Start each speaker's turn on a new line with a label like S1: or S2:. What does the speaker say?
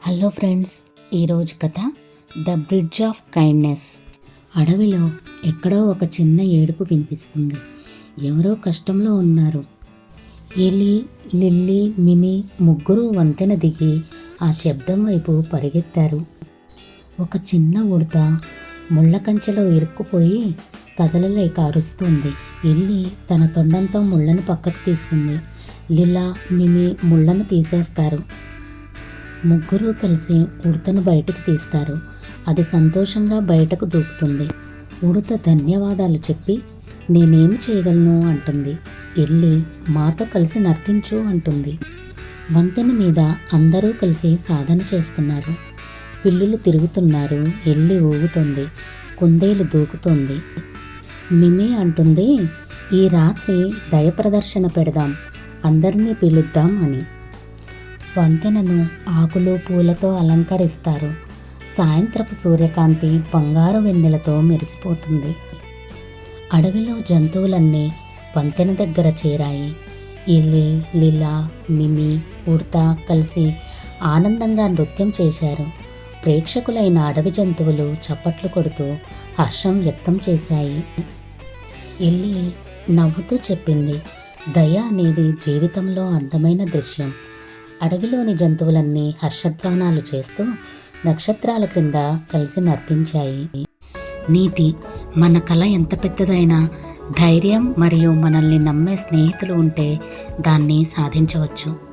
S1: Hello friends ఈరోజు కథ the bridge of kindness. అడవిలో ఎక్కడో ఒక చిన్న ఏడుపు వినిపిస్తుంది. ఎవరో కష్టంలో ఉన్నారు. ఎలి లిల్లీ మిమి ముగ్గురు వంతెన దిగి ఆ శబ్దం వైపు పరిగెత్తారు. ఒక చిన్న ఉడత ముళ్ళ కంచెలో ఇరుక్కుపోయి కదలలేక అరుస్తుంది. ఎల్లి తన తొండంతో ముళ్ళను పక్కకు తీస్తుంది. లిలా మిమి ముళ్ళను తీసేస్తారు. ముగ్గురు కలిసి ఉడతను బయటకు తీస్తారు. అది సంతోషంగా బయటకు దూకుతుంది. ఉడత ధన్యవాదాలు చెప్పి నేనేమి చేయగలను? అంటుంది. ఎల్లి మాతో కలిసి నర్తించు అంటుంది. వంతెన మీద అందరూ కలిసి సాధన చేస్తున్నారు. పిల్లులు తిరుగుతున్నారు. ఎల్లి ఊగుతుంది. కుందేలు దూకుతోంది. మిమి అంటుంది ఈ రాత్రి దయ ప్రదర్శన పెడదాం. అందరినీ పిలుద్దాం అని. వంతెనను ఆకులు పూలతో అలంకరిస్తారు. సాయంత్రపు సూర్యకాంతి బంగారు వెన్నెలతో మెరిసిపోతుంది. అడవిలో జంతువులన్నీ వంతెన దగ్గర చేరాయి. ఇల్లి లీలా మిమి ఉడత కలిసి ఆనందంగా నృత్యం చేశారు. ప్రేక్షకులైన అడవి జంతువులు చప్పట్లు కొడుతూ హర్షం వ్యక్తం చేశాయి. ఇల్లి నవ్వుతూ చెప్పింది దయ అనేది జీవితంలో అందమైన దృశ్యం. అడవిలోని జంతువులన్నీ హర్షధ్వానాలు చేస్తూ నక్షత్రాల క్రింద కలిసి నర్తించాయి. నీతి మన కళ ఎంత పెద్దదైనా ధైర్యం మరియు మనల్ని నమ్మే స్నేహితులు ఉంటే దాన్ని సాధించవచ్చు.